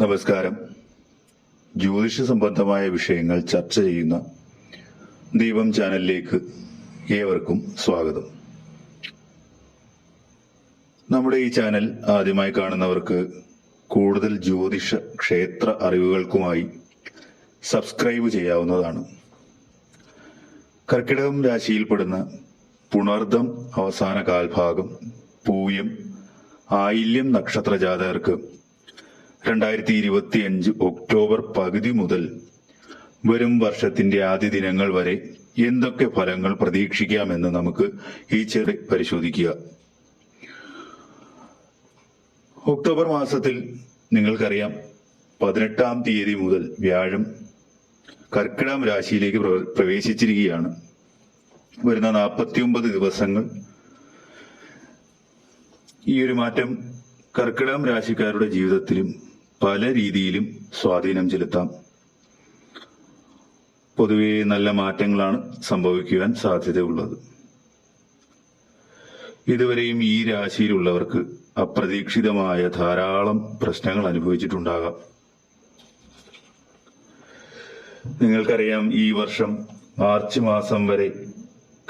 നമസ്കാരം. ജ്യോതിഷ സംബന്ധമായ വിഷയങ്ങൾ ചർച്ച ചെയ്യുന്ന ദീപം ചാനലിലേക്ക് ഏവർക്കും സ്വാഗതം. നമ്മുടെ ഈ ചാനൽ ആദ്യമായി കാണുന്നവർക്ക് കൂടുതൽ ജ്യോതിഷ ക്ഷേത്ര അറിവുകൾക്കുമായി സബ്സ്ക്രൈബ് ചെയ്യാവുന്നതാണ്. കർക്കിടകം രാശിയിൽപ്പെടുന്ന പുണർദം അവസാന കാൽഭാഗം പൂയം ആയില്യം നക്ഷത്ര ജാതകർക്ക് രണ്ടായിരത്തി ഇരുപത്തി അഞ്ച് ഒക്ടോബർ പകുതി മുതൽ വരും വർഷത്തിന്റെ ആദ്യ ദിനങ്ങൾ വരെ എന്തൊക്കെ ഫലങ്ങൾ പ്രതീക്ഷിക്കാമെന്ന് നമുക്ക് ഈ ചെറി പരിശോധിക്കുക. ഒക്ടോബർ മാസത്തിൽ നിങ്ങൾക്കറിയാം പതിനെട്ടാം തീയതി മുതൽ വ്യാഴം കർക്കിടകം രാശിയിലേക്ക് പ്രവ- പ്രവേശിച്ചിരിക്കുകയാണ്. വരുന്ന നാൽപ്പത്തിയൊമ്പത് ദിവസങ്ങൾ ഈ ഒരു മാറ്റം കർക്കിടകം രാശിക്കാരുടെ ജീവിതത്തിലും പല രീതിയിലും സ്വാധീനം ചെലുത്താം. പൊതുവെ നല്ല മാറ്റങ്ങളാണ് സംഭവിക്കുവാൻ സാധ്യതയുള്ളത്. ഇതുവരെയും ഈ രാശിയിലുള്ളവർക്ക് അപ്രതീക്ഷിതമായ ധാരാളം പ്രശ്നങ്ങൾ അനുഭവിച്ചിട്ടുണ്ടാകാം. നിങ്ങൾക്കറിയാം ഈ വർഷം മാർച്ച് മാസം വരെ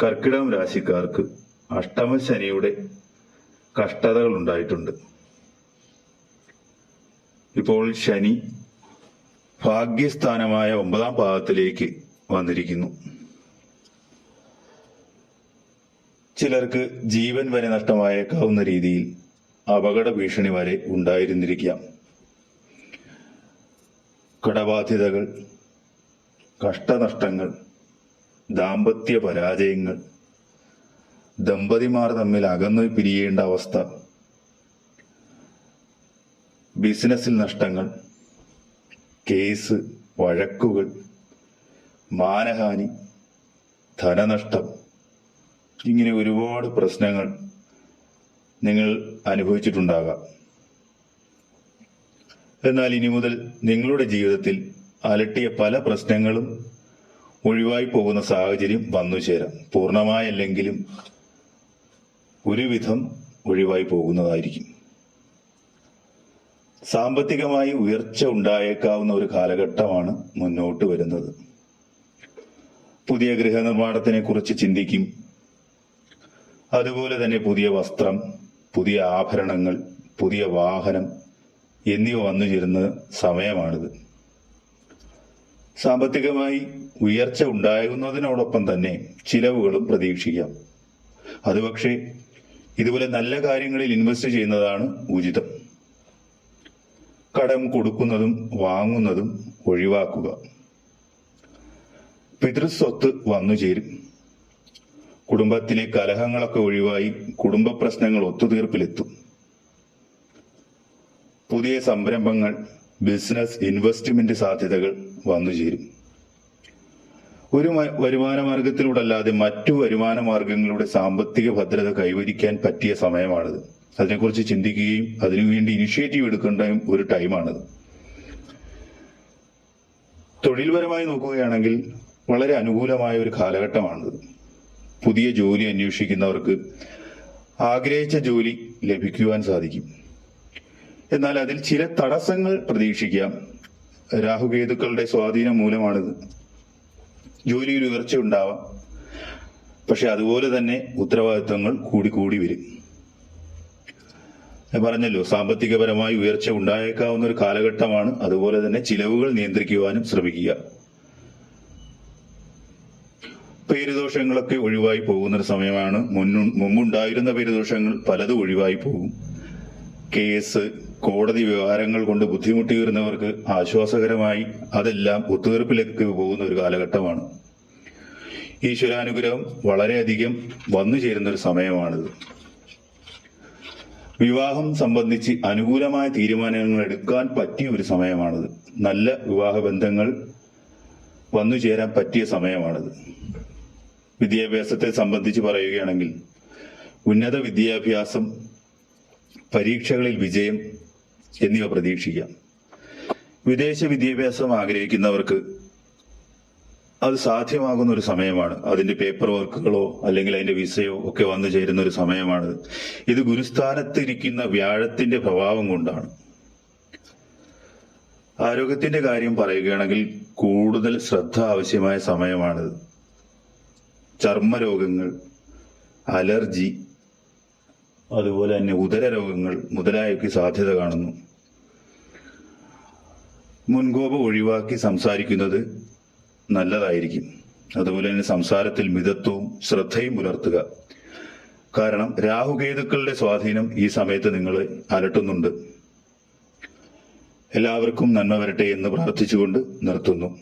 കർക്കിടകം രാശിക്കാർക്ക് അഷ്ടമശനിയുടെ കഷ്ടതകൾ ഉണ്ടായിട്ടുണ്ട്. ഇപ്പോൾ ശനി ഭാഗ്യസ്ഥാനമായ ഒമ്പതാം പാദത്തിലേക്ക് വന്നിരിക്കുന്നു. ചിലർക്ക് ജീവൻ വരെ നഷ്ടമായേക്കാവുന്ന രീതിയിൽ അപകട ഭീഷണി വരെ ഉണ്ടായിരുന്നിരിക്കാം. കടബാധ്യതകൾ കഷ്ടനഷ്ടങ്ങൾ ദാമ്പത്യ പരാജയങ്ങൾ ദമ്പതിമാർ തമ്മിൽ അകന്നു പിരിയേണ്ട അവസ്ഥ ബിസിനസ്സിൽ നഷ്ടങ്ങൾ കേസ് വഴക്കുകൾ മാനഹാനി ധനനഷ്ടം ഇങ്ങനെ ഒരുപാട് പ്രശ്നങ്ങൾ നിങ്ങൾ അനുഭവിച്ചിട്ടുണ്ടാകാം. എന്നാൽ ഇനി മുതൽ നിങ്ങളുടെ ജീവിതത്തിൽ അലട്ടിയ പല പ്രശ്നങ്ങളും ഒഴിവായി പോകുന്ന സാഹചര്യം വന്നു ചേരാം. പൂർണമായല്ലെങ്കിലും ഒരുവിധം ഒഴിവായി പോകുന്നതായിരിക്കും. സാമ്പത്തികമായി ഉയർച്ച ഉണ്ടായേക്കാവുന്ന ഒരു കാലഘട്ടമാണ് മുന്നോട്ട് വരുന്നത്. പുതിയ ഗൃഹനിർമ്മാണത്തിനെ കുറിച്ച് ചിന്തിക്കും. അതുപോലെ തന്നെ പുതിയ വസ്ത്രം പുതിയ ആഭരണങ്ങൾ പുതിയ വാഹനം എന്നിവ വന്നു ചേരുന്ന സമയമാണിത്. സാമ്പത്തികമായി ഉയർച്ച ഉണ്ടാകുന്നതിനോടൊപ്പം തന്നെ ചിലവുകളും പ്രതീക്ഷിക്കാം. അത് പക്ഷേ ഇതുപോലെ നല്ല കാര്യങ്ങളിൽ ഇൻവെസ്റ്റ് ചെയ്യുന്നതാണ് ഉചിതം. കടം കൊടുക്കുന്നതും വാങ്ങുന്നതും ഒഴിവാക്കുക. പിതൃസ്വത്ത് വന്നു ചേരും. കുടുംബത്തിലെ കലഹങ്ങളൊക്കെ ഒഴിവായി കുടുംബ പ്രശ്നങ്ങൾ ഒത്തുതീർപ്പിലെത്തും. പുതിയ സംരംഭങ്ങൾ ബിസിനസ് ഇൻവെസ്റ്റ്മെന്റ് സാധ്യതകൾ വന്നു ചേരും. ഒരു വരുമാന മാർഗത്തിലൂടെ അല്ലാതെ മറ്റു വരുമാന മാർഗങ്ങളുടെ സാമ്പത്തിക ഭദ്രത കൈവരിക്കാൻ പറ്റിയ സമയമാണിത്. അതിനെക്കുറിച്ച് ചിന്തിക്കുകയും അതിനുവേണ്ടി ഇനിഷ്യേറ്റീവ് എടുക്കേണ്ട ഒരു ടൈമാണത് തൊഴിൽപരമായി നോക്കുകയാണെങ്കിൽ വളരെ അനുകൂലമായ ഒരു കാലഘട്ടമാണിത്. പുതിയ ജോലി അന്വേഷിക്കുന്നവർക്ക് ആഗ്രഹിച്ച ജോലി ലഭിക്കുവാൻ സാധിക്കും. എന്നാൽ അതിൽ ചില തടസ്സങ്ങൾ പ്രതീക്ഷിക്കാം. രാഹുകേതുക്കളുടെ സ്വാധീനം മൂലമാണിത്. ജോലിയിൽ ഉയർച്ച ഉണ്ടാവാം. പക്ഷെ അതുപോലെ തന്നെ ഉത്തരവാദിത്തങ്ങൾ കൂടി കൂടി വരും. പറഞ്ഞല്ലോ സാമ്പത്തികപരമായി ഉയർച്ച ഉണ്ടായേക്കാവുന്ന ഒരു കാലഘട്ടമാണ്. അതുപോലെ തന്നെ ചിലവുകൾ നിയന്ത്രിക്കുവാനും ശ്രമിക്കുക. പേരുദോഷങ്ങളൊക്കെ ഒഴിവായി പോകുന്ന ഒരു സമയമാണ്. മുന്നു മുമ്പുണ്ടായിരുന്ന പേരുദോഷങ്ങൾ പലതും ഒഴിവായി പോകും. കേസ് കോടതി വ്യവഹാരങ്ങൾ കൊണ്ട് ബുദ്ധിമുട്ടി വരുന്നവർക്ക് ആശ്വാസകരമായി അതെല്ലാം ഒത്തുതീർപ്പിലേക്ക് പോകുന്ന ഒരു കാലഘട്ടമാണ്. ഈശ്വരാനുഗ്രഹം വളരെയധികം വന്നു ചേരുന്ന ഒരു സമയമാണിത്. വിവാഹം സംബന്ധിച്ച് അനുകൂലമായ തീരുമാനങ്ങൾ എടുക്കാൻ പറ്റിയ ഒരു സമയമാണിത്. നല്ല വിവാഹ ബന്ധങ്ങൾ വന്നു ചേരാൻ പറ്റിയ സമയമാണിത്. വിദ്യാഭ്യാസത്തെ സംബന്ധിച്ച് പറയുകയാണെങ്കിൽ ഉന്നത വിദ്യാഭ്യാസം പരീക്ഷകളിൽ വിജയം എന്നിവ പ്രതീക്ഷിക്കാം. വിദേശ വിദ്യാഭ്യാസം ആഗ്രഹിക്കുന്നവർക്ക് അത് സാധ്യമാകുന്ന ഒരു സമയമാണ്. അതിന്റെ പേപ്പർ വർക്കുകളോ അല്ലെങ്കിൽ അതിന്റെ വിസയോ ഒക്കെ വന്നു ചേരുന്ന ഒരു സമയമാണ്. ഇത് ഗുരുസ്ഥാനത്തിരിക്കുന്ന വ്യാഴത്തിന്റെ പ്രഭാവം കൊണ്ടാണ്. ആരോഗ്യത്തിന്റെ കാര്യം പറയുകയാണെങ്കിൽ കൂടുതൽ ശ്രദ്ധ ആവശ്യമായ സമയമാണിത്. ചർമ്മരോഗങ്ങൾ അലർജി അതുപോലെ തന്നെ ഉദര രോഗങ്ങൾ മുതലായവയ്ക്ക് സാധ്യത കാണുന്നു. മുൻകോപം ഒഴിവാക്കി സംസാരിക്കുന്നത് നല്ലതായിരിക്കും. അതുപോലെ തന്നെ സംസാരത്തിൽ മിതത്വവും ശ്രദ്ധയും പുലർത്തുക. കാരണം രാഹുകേതുക്കളുടെ സ്വാധീനം ഈ സമയത്ത് നിങ്ങൾ അലട്ടുന്നുണ്ട്. എല്ലാവർക്കും നന്മ വരട്ടെ എന്ന് പ്രാർത്ഥിച്ചുകൊണ്ട് നിർത്തുന്നു.